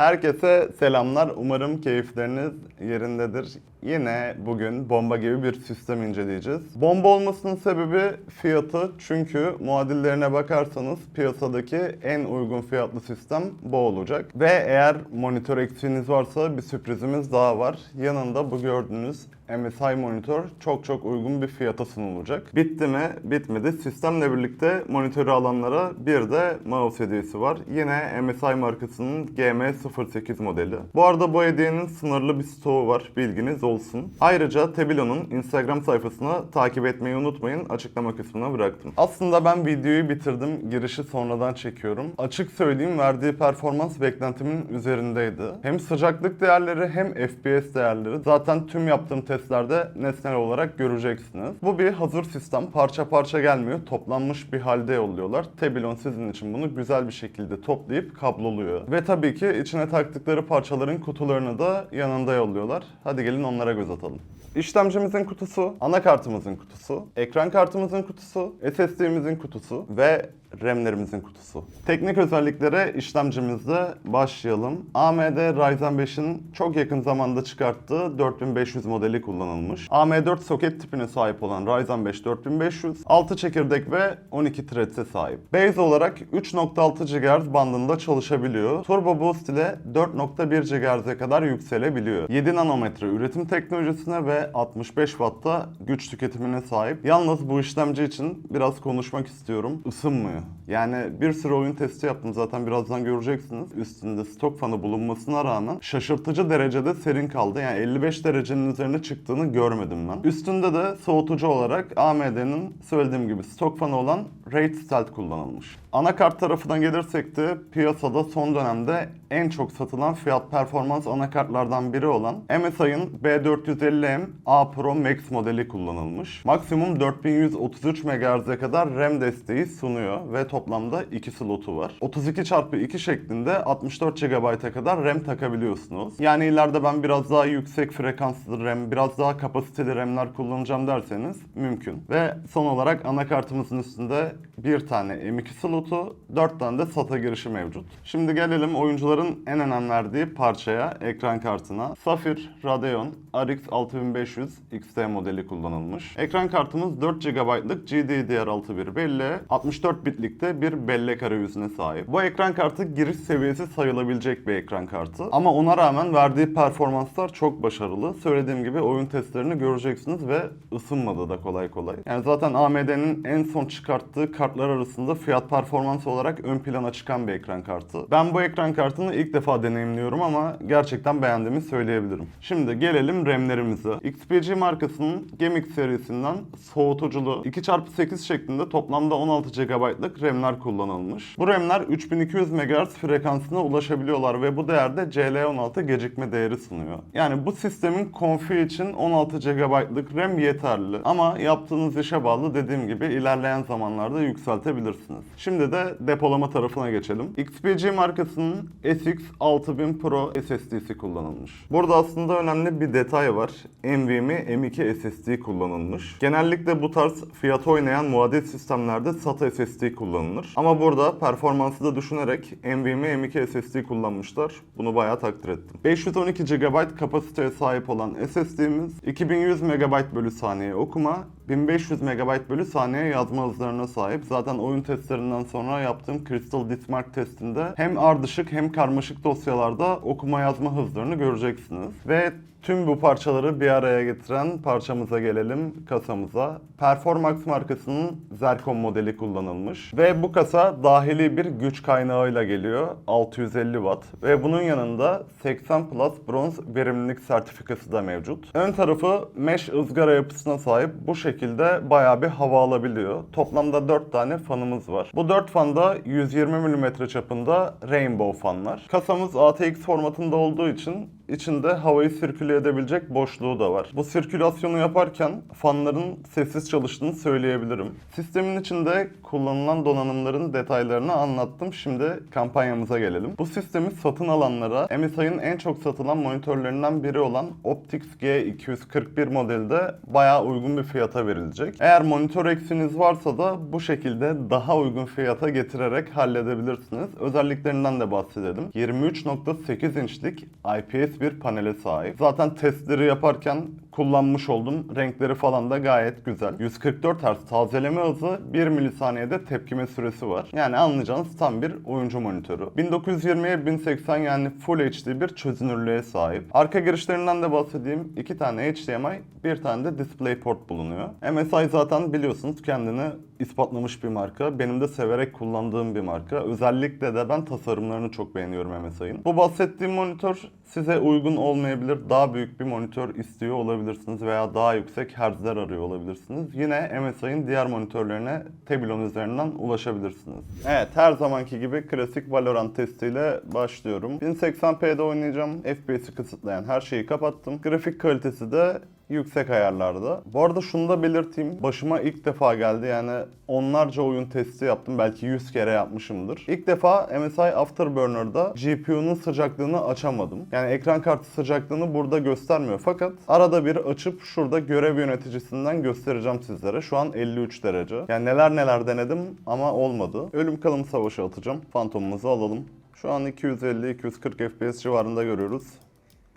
Herkese selamlar. Umarım keyifleriniz yerindedir. Yine bugün bomba gibi bir sistem inceleyeceğiz. Bomba olmasının sebebi fiyatı çünkü muadillerine bakarsanız piyasadaki en uygun fiyatlı sistem bu olacak. Ve eğer monitör eksiğiniz varsa bir sürprizimiz daha var. Yanında bu gördüğünüz MSI monitör çok çok uygun bir fiyata sunulacak. Bitti mi? Bitmedi. Sistemle birlikte monitörü alanlara bir de mouse hediyesi var. Yine MSI markasının GM08 modeli. Bu arada bu hediyenin sınırlı bir stoğu var. Bilginiz olsun. Ayrıca Tebilo'nun Instagram sayfasını takip etmeyi unutmayın. Açıklama kısmına bıraktım. Aslında ben videoyu bitirdim. Girişi sonradan çekiyorum. Açık söyleyeyim verdiği performans beklentimin üzerindeydi. Hem sıcaklık değerleri hem FPS değerleri zaten tüm yaptığım testlerde nesnel olarak göreceksiniz. Bu bir hazır sistem. Parça parça gelmiyor. Toplanmış bir halde yolluyorlar. Tebilon sizin için bunu güzel bir şekilde toplayıp kabloluyor. Ve tabii ki içine taktıkları parçaların kutularını da yanında yolluyorlar. Hadi gelin onlara göz atalım. İşlemcimizin kutusu, anakartımızın kutusu, ekran kartımızın kutusu, SSD'mizin kutusu ve RAM'lerimizin kutusu. Teknik özelliklere işlemcimizde başlayalım. AMD Ryzen 5'in çok yakın zamanda çıkarttığı 4500 modeli kullanılmış. AM4 soket tipine sahip olan Ryzen 5 4500, 6 çekirdek ve 12 threads'e sahip. Base olarak 3.6 GHz bandında çalışabiliyor. Turbo Boost ile 4.1 GHz'e kadar yükselebiliyor. 7 nanometre üretim teknolojisine ve 65 Watt'ta güç tüketimine sahip. Yalnız bu işlemci için biraz konuşmak istiyorum. Isınmıyor. Yani bir sürü oyun testi yaptım zaten birazdan göreceksiniz. Üstünde stok fanı bulunmasına rağmen şaşırtıcı derecede serin kaldı. Yani 55 derecenin üzerine çıktığını görmedim ben. Üstünde de soğutucu olarak AMD'nin söylediğim gibi stok fanı olan Raid Stealth kullanılmış. Anakart tarafına gelirsek de piyasada son dönemde en çok satılan fiyat performans anakartlardan biri olan MSI'ın B450M A Pro Max modeli kullanılmış. Maksimum 4133 MHz'e kadar RAM desteği sunuyor ve toplamda 2 slotu var. 32x2 şeklinde 64 GB'a kadar RAM takabiliyorsunuz. Yani ileride ben biraz daha yüksek frekanslı RAM, biraz daha kapasiteli RAM'ler kullanacağım derseniz mümkün. Ve son olarak anakartımızın üstünde bir tane M2 slotu, 4 tane de SATA girişi mevcut. Şimdi gelelim oyuncuların en önem verdiği parçaya, ekran kartına. Sapphire Radeon RX 6500 XT modeli kullanılmış. Ekran kartımız 4 GB'lık GDDR6 bir belleğe, 64 bitlik de bir bellek arayüzüne sahip. Bu ekran kartı giriş seviyesi sayılabilecek bir ekran kartı. Ama ona rağmen verdiği performanslar çok başarılı. Söylediğim gibi oyun testlerini göreceksiniz ve ısınmadı da kolay kolay. Yani zaten AMD'nin en son çıkarttığı kartlar arasında fiyat performans olarak ön plana çıkan bir ekran kartı. Ben bu ekran kartını ilk defa deneyimliyorum ama gerçekten beğendiğimi söyleyebilirim. Şimdi gelelim RAM'lerimize. XPG markasının Gemix serisinden soğutuculu 2x8 şeklinde toplamda 16 GB'lık RAM'ler kullanılmış. Bu RAM'ler 3200 MHz frekansına ulaşabiliyorlar ve bu değerde CL16 gecikme değeri sunuyor. Yani bu sistemin konfi için 16 GB'lık RAM yeterli. Ama yaptığınız işe bağlı dediğim gibi ilerleyen zamanlarda yükseltebilirsiniz. Şimdi de depolama tarafına geçelim. XPG markasının SX 6000 Pro SSD'si kullanılmış. Burada aslında önemli bir detay var. NVMe M2 SSD kullanılmış. Genellikle bu tarz fiyat oynayan muadil sistemlerde SATA SSD kullanılır. Ama burada performansı da düşünerek NVMe M2 SSD kullanmışlar. Bunu bayağı takdir ettim. 512 GB kapasiteye sahip olan SSD'miz 2100 MB bölü saniye okuma, 1500 MB bölü saniye yazma hızlarına sahip. Zaten oyun testlerinden sonra yaptığım Crystal Ditmark testinde hem ardışık hem karmaşık dosyalarda okuma yazma hızlarını göreceksiniz. Ve Tüm bu parçaları bir araya getiren parçamıza gelelim, kasamıza. Performax markasının Zercon modeli kullanılmış. Ve bu kasa dahili bir güç kaynağıyla geliyor. 650 Watt. Ve bunun yanında 80 Plus bronz verimlilik sertifikası da mevcut. Ön tarafı mesh ızgara yapısına sahip bu şekilde bayağı bir hava alabiliyor. Toplamda 4 tane fanımız var. Bu 4 fanda 120 mm çapında rainbow fanlar. Kasamız ATX formatında olduğu için içinde havayı sirküle edebilecek boşluğu da var. Bu sirkülasyonu yaparken fanların sessiz çalıştığını söyleyebilirim. Sistemin içinde kullanılan donanımların detaylarını anlattım. Şimdi kampanyamıza gelelim. Bu sistemi satın alanlara MSI'ın en çok satılan monitörlerinden biri olan Optix G241 modeli de bayağı uygun bir fiyata verilecek. Eğer monitör eksiğiniz varsa da bu şekilde daha uygun fiyata getirerek halledebilirsiniz. Özelliklerinden de bahsedelim. 23.8 inçlik IPS bir panele sahip. Zaten testleri yaparken kullanmış oldum. Renkleri falan da gayet güzel. 144 Hz tazeleme hızı 1 milisaniyede tepkime süresi var. Yani anlayacağınız tam bir oyuncu monitörü. 1920'ye 1080 yani Full HD bir çözünürlüğe sahip. Arka girişlerinden de bahsedeyim. İki tane HDMI, bir tane de DisplayPort bulunuyor. MSI zaten biliyorsunuz kendini ispatlamış bir marka. Benim de severek kullandığım bir marka. Özellikle de ben tasarımlarını çok beğeniyorum MSI'ın. Bu bahsettiğim monitör size uygun olmayabilir. Daha büyük bir monitör istiyor olabilirsiniz veya daha yüksek hertzler arıyor olabilirsiniz. Yine MSI'ın diğer monitörlerine Tebilon üzerinden ulaşabilirsiniz. Evet her zamanki gibi klasik Valorant testiyle başlıyorum. 1080p'de oynayacağım. FPS'i kısıtlayan her şeyi kapattım. Grafik kalitesi de yüksek ayarlarda. Bu arada şunu da belirteyim. Başıma ilk defa geldi yani onlarca oyun testi yaptım. Belki 100 kere yapmışımdır. İlk defa MSI Afterburner'da GPU'nun sıcaklığını açamadım. Yani ekran kartı sıcaklığını burada göstermiyor. Fakat arada bir açıp şurada görev yöneticisinden göstereceğim sizlere. Şu an 53 derece. Yani neler neler denedim ama olmadı. Ölüm kalım savaşı atacağım. Fantomumuzu alalım. Şu an 250-240 FPS civarında görüyoruz.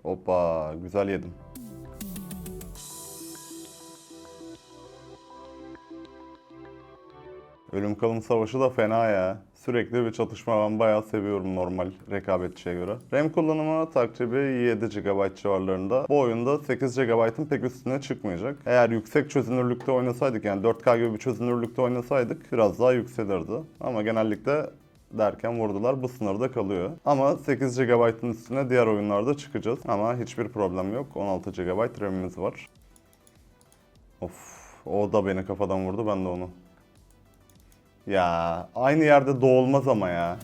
Hoppa güzel yedim. Ölüm kalım savaşı da fena ya. Sürekli bir çatışma ben bayağı seviyorum normal rekabetçiye göre. RAM kullanımı takribi 7 GB civarlarında. Bu oyunda 8 GB'ın pek üstüne çıkmayacak. Eğer yüksek çözünürlükte oynasaydık yani 4K gibi bir çözünürlükte oynasaydık biraz daha yükselirdi. Ama genellikle derken vurdular bu sınırda kalıyor. Ama 8 GB'ın üstüne diğer oyunlarda çıkacağız. Ama hiçbir problem yok. 16 GB RAM'imiz var. Of o da beni kafadan vurdu ben de onu. Ya aynı yerde doğulmaz ama ya.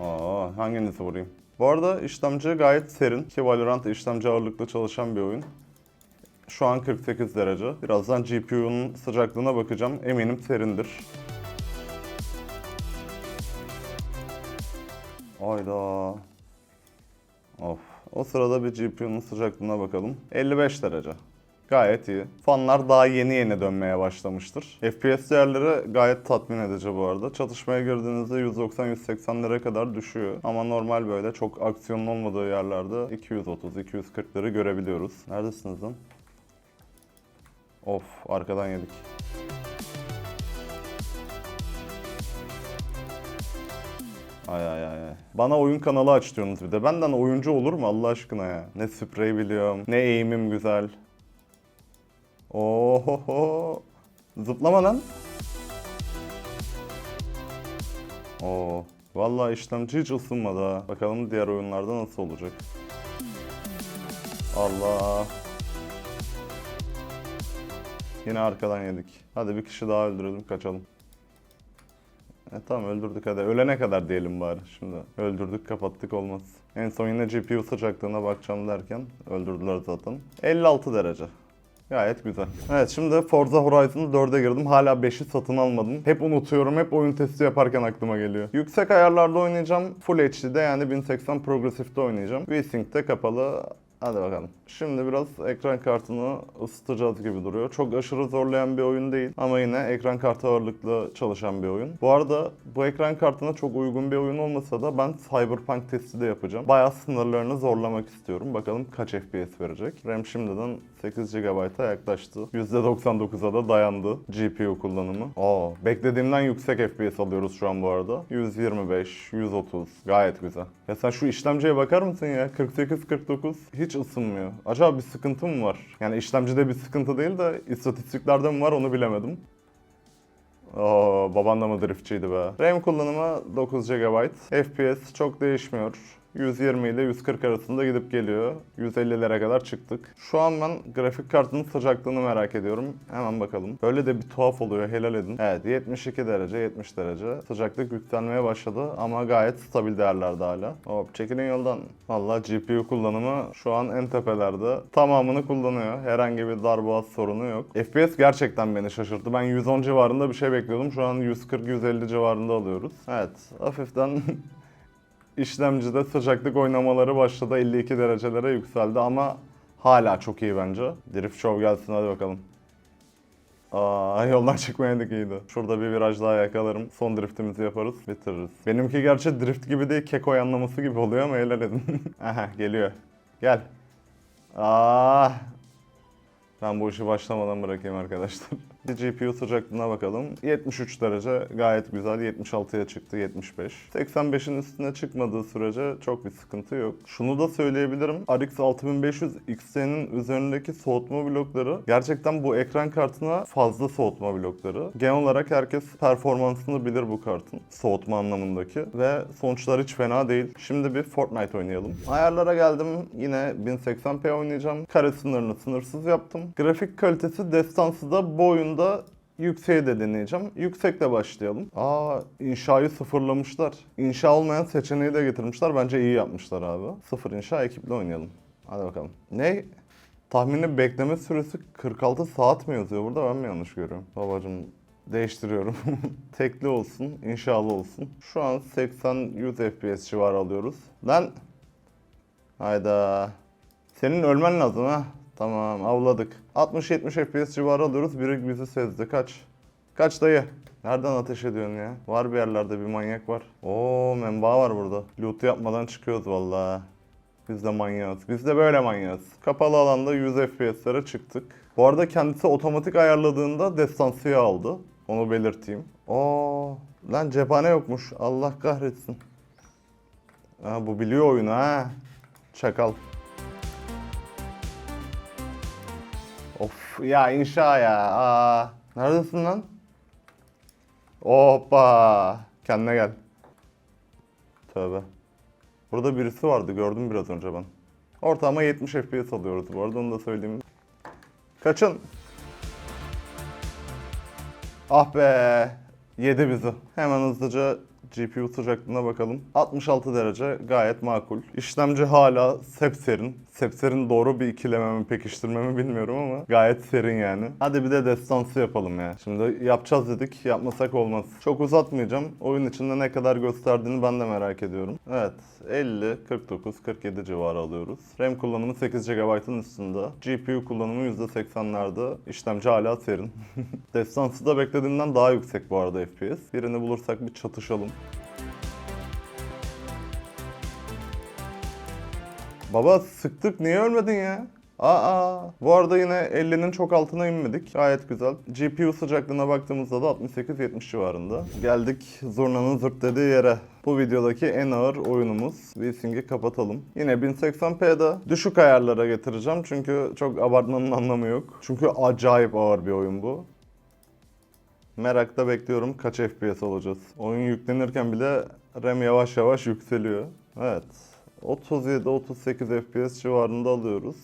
Aa, hanginizi vurayım? Bu arada işlemci gayet serin ki Valorant işlemci ağırlıklı çalışan bir oyun. Şu an 48 derece. Birazdan GPU'nun sıcaklığına bakacağım. Eminim serindir. Ayda. Of. O sırada bir GPU'nun sıcaklığına bakalım. 55 derece. Gayet iyi. Fanlar daha yeni yeni dönmeye başlamıştır. FPS değerleri gayet tatmin edici bu arada. Çatışmaya girdiğinizde 190-180'lere kadar düşüyor. Ama normal böyle çok aksiyonun olmadığı yerlerde 230-240'ları görebiliyoruz. Neredesiniz lan? Of arkadan yedik. Ay ay ay. Bana oyun kanalı aç bir de. Benden oyuncu olur mu Allah aşkına ya? Ne sprey biliyorum, ne eğimim güzel. Ohoho. Zıplama lan. Oo. Vallahi işlemci hiç ısınmadı ha. Bakalım diğer oyunlarda nasıl olacak. Allah. Yine arkadan yedik. Hadi bir kişi daha öldürelim kaçalım. E tamam öldürdük hadi. Ölene kadar diyelim bari şimdi. Öldürdük kapattık olmaz. En son yine GPU sıcaklığına bakacağım derken öldürdüler zaten. 56 derece. Gayet güzel. Evet şimdi Forza Horizon 4'e girdim. Hala 5'i satın almadım. Hep unutuyorum. Hep oyun testi yaparken aklıma geliyor. Yüksek ayarlarda oynayacağım. Full HD'de yani 1080 progresifte oynayacağım. VSync'te kapalı. Hadi bakalım. Şimdi biraz ekran kartını ısıtacağız gibi duruyor. Çok aşırı zorlayan bir oyun değil ama yine ekran kartı ağırlıklı çalışan bir oyun. Bu arada bu ekran kartına çok uygun bir oyun olmasa da ben Cyberpunk testi de yapacağım. Bayağı sınırlarını zorlamak istiyorum. Bakalım kaç FPS verecek. RAM şimdiden 8 GB'a yaklaştı. %99'a da dayandı GPU kullanımı. Aa, beklediğimden yüksek FPS alıyoruz şu an bu arada. 125, 130. Gayet güzel. Ya sen şu işlemciye bakar mısın ya? 48-49 hiç ısınmıyor. Acaba bir sıkıntı mı var? Yani işlemcide bir sıkıntı değil de istatistiklerde mi var onu bilemedim. Oo, baban da mı driftçiydi be? RAM kullanımı 9 GB. FPS çok değişmiyor. 120 ile 140 arasında gidip geliyor. 150'lere kadar çıktık. Şu an ben grafik kartının sıcaklığını merak ediyorum. Hemen bakalım. Böyle de bir tuhaf oluyor helal edin. Evet 72 derece 70 derece. Sıcaklık yükselmeye başladı ama gayet stabil değerlerde hala. Hop çekilin yoldan. Valla GPU kullanımı şu an en tepelerde. Tamamını kullanıyor. Herhangi bir darboğaz sorunu yok. FPS gerçekten beni şaşırttı. Ben 110 civarında bir şey bekliyordum. Şu an 140-150 civarında alıyoruz. Evet hafiften işlemcide sıcaklık oynamaları başladı. 52 derecelere yükseldi ama hala çok iyi bence. Drift Show gelsin hadi bakalım. Aa, yoldan çıkmayadık iyiydi. Şurada bir viraj daha yakalarım. Son driftimizi yaparız, bitiririz. Benimki gerçi drift gibi değil, keko yanlaması gibi oluyor ama helal edin. Aha, geliyor. Gel. Aa, ben bu işi başlamadan bırakayım arkadaşlar. GPU sıcaklığına bakalım. 73 derece gayet güzel. 76'ya çıktı 75. 85'in üstüne çıkmadığı sürece çok bir sıkıntı yok. Şunu da söyleyebilirim. RX 6500 XT'nin üzerindeki soğutma blokları gerçekten bu ekran kartına fazla soğutma blokları. Genel olarak herkes performansını bilir bu kartın. Soğutma anlamındaki. Ve sonuçlar hiç fena değil. Şimdi bir Fortnite oynayalım. Ayarlara geldim. Yine 1080p oynayacağım. Kare sınırını sınırsız yaptım. Grafik kalitesi destansı da bu oyunda yükseğe de deneyeceğim. Yüksekle başlayalım. Aa inşayı sıfırlamışlar. İnşa olmayan seçeneği de getirmişler. Bence iyi yapmışlar abi. Sıfır inşa ekiple oynayalım. Hadi bakalım. Ne? Tahmini bekleme süresi 46 saat mi yazıyor burada? Ben mi yanlış görüyorum? Babacım değiştiriyorum. Tekli olsun, inşalı olsun. Şu an 80-100 FPS civarı alıyoruz. Lan! Hayda. Senin ölmen lazım ha. Tamam avladık. 60-70 FPS civarı alıyoruz. Biri bizi sezdi. Kaç. Kaç dayı. Nereden ateş ediyorsun ya? Var bir yerlerde bir manyak var. Oo menba var burada. Loot yapmadan çıkıyoruz vallahi. Biz de manyağız. Biz de böyle manyağız. Kapalı alanda 100 FPS'lere çıktık. Bu arada kendisi otomatik ayarladığında destansıya aldı. Onu belirteyim. Oo, lan cephane yokmuş. Allah kahretsin. Ha, bu biliyor oyunu ha. Çakal. Ya inşa ya. Aa, neredesin lan? Hoppa. Kendine gel. Tövbe. Burada birisi vardı gördüm biraz önce ben. Ortalama 70 FPS alıyoruz bu arada onu da söyleyeyim. Kaçın. Ah be. Yedi bizi. Hemen hızlıca GPU sıcaklığına bakalım. 66 derece gayet makul. İşlemci hala sepserin. Sepserin doğru bir ikileme mi pekiştirme mi bilmiyorum ama gayet serin yani. Hadi bir de destansı yapalım ya. Şimdi yapacağız dedik yapmasak olmaz. Çok uzatmayacağım. Oyun içinde ne kadar gösterdiğini ben de merak ediyorum. Evet 50, 49, 47 civarı alıyoruz. RAM kullanımı 8 GB'ın üstünde. GPU kullanımı %80'lerde. İşlemci hala serin. Destansı da beklediğimden daha yüksek bu arada FPS. Birini bulursak bir çatışalım. Baba sıktık niye ölmedin ya? Aa, bu arada yine 50'nin çok altına inmedik. Gayet güzel. GPU sıcaklığına baktığımızda da 68-70 civarında. Geldik zurnanın zırt dediği yere. Bu videodaki en ağır oyunumuz. VSync'i kapatalım. Yine 1080p'de düşük ayarlara getireceğim çünkü çok abartmanın anlamı yok. Çünkü acayip ağır bir oyun bu. Merakla bekliyorum kaç FPS olacağız. Oyun yüklenirken bile RAM yavaş yavaş yükseliyor. Evet. 37-38 FPS civarında alıyoruz.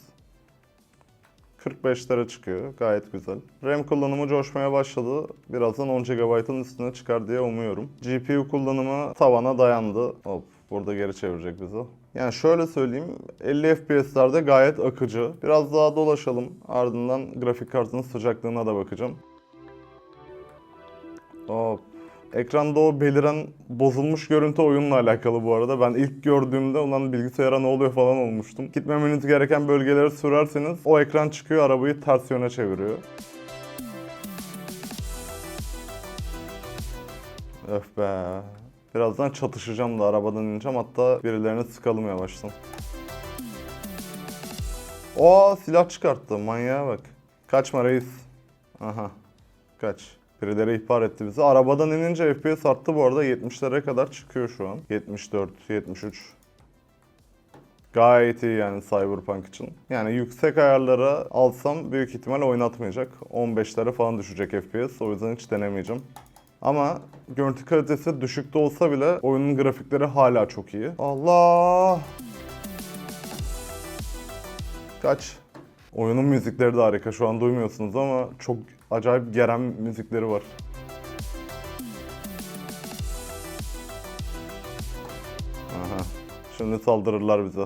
45'lere çıkıyor. Gayet güzel. RAM kullanımı coşmaya başladı. Birazdan 10 GB'ın üstüne çıkar diye umuyorum. GPU kullanımı tavana dayandı. Hop burada geri çevirecek bizi. Yani şöyle söyleyeyim 50 FPS'lerde gayet akıcı. Biraz daha dolaşalım. Ardından grafik kartının sıcaklığına da bakacağım. Hop. Ekranda o beliren bozulmuş görüntü oyunla alakalı bu arada. Ben ilk gördüğümde ulan bilgisayara ne oluyor falan olmuştum. Gitmemeniz gereken bölgelere sürerseniz o ekran çıkıyor arabayı ters yöne çeviriyor. Öf be. Birazdan çatışacağım da arabadan ineceğim hatta birilerini sıkalım yavaştan. O silah çıkarttı manyağa bak. Kaçma reis. Aha. Kaç. Birileri ihbar etti bizi. Arabadan inince FPS arttı bu arada 70'lere kadar çıkıyor şu an. 74, 73. Gayet iyi yani Cyberpunk için. Yani yüksek ayarlara alsam büyük ihtimal oynatmayacak. 15'lere falan düşecek FPS. O yüzden hiç denemeyeceğim. Ama görüntü kalitesi düşükte olsa bile oyunun grafikleri hala çok iyi. Allah! Kaç. Oyunun müzikleri de harika. Şu an duymuyorsunuz ama çok acayip geren müzikleri var. Aha. Şimdi saldırırlar bize.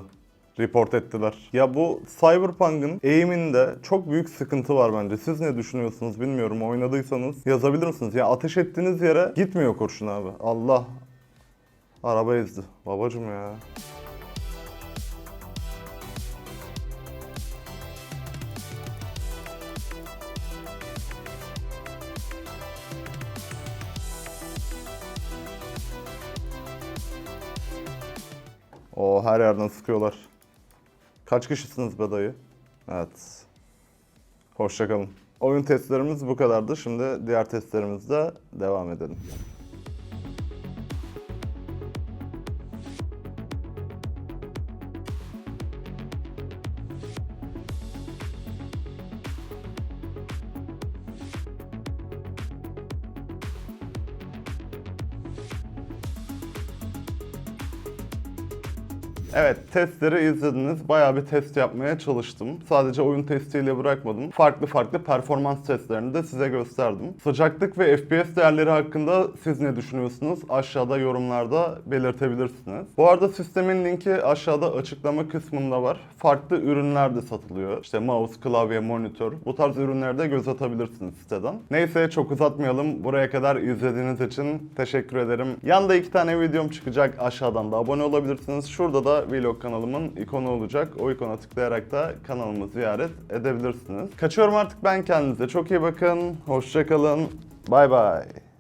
Report ettiler. Ya bu Cyberpunk'ın eğiminde çok büyük sıkıntı var bence. Siz ne düşünüyorsunuz bilmiyorum. Oynadıysanız yazabilir misiniz? Ya ateş ettiğiniz yere gitmiyor kurşun abi. Allah. Araba ezdi. Babacım ya. Her yerden sıkıyorlar. Kaç kişisiniz be dayı? Evet. Hoşçakalın. Oyun testlerimiz bu kadardı. Şimdi diğer testlerimizde devam edelim. Evet, testleri izlediniz. Bayağı bir test yapmaya çalıştım. Sadece oyun testiyle bırakmadım. Farklı farklı performans testlerini de size gösterdim. Sıcaklık ve FPS değerleri hakkında siz ne düşünüyorsunuz? Aşağıda yorumlarda belirtebilirsiniz. Bu arada sistemin linki aşağıda açıklama kısmında var. Farklı ürünler de satılıyor. İşte mouse, klavye, monitör. Bu tarz ürünlere de göz atabilirsiniz siteden. Neyse çok uzatmayalım. Buraya kadar izlediğiniz için teşekkür ederim. Yanda iki tane videom çıkacak. Aşağıdan da abone olabilirsiniz. Şurada vlog kanalımın ikonu olacak. O ikona tıklayarak da kanalımı ziyaret edebilirsiniz. Kaçıyorum artık ben kendinize. Çok iyi bakın. Hoşçakalın. Bay bay.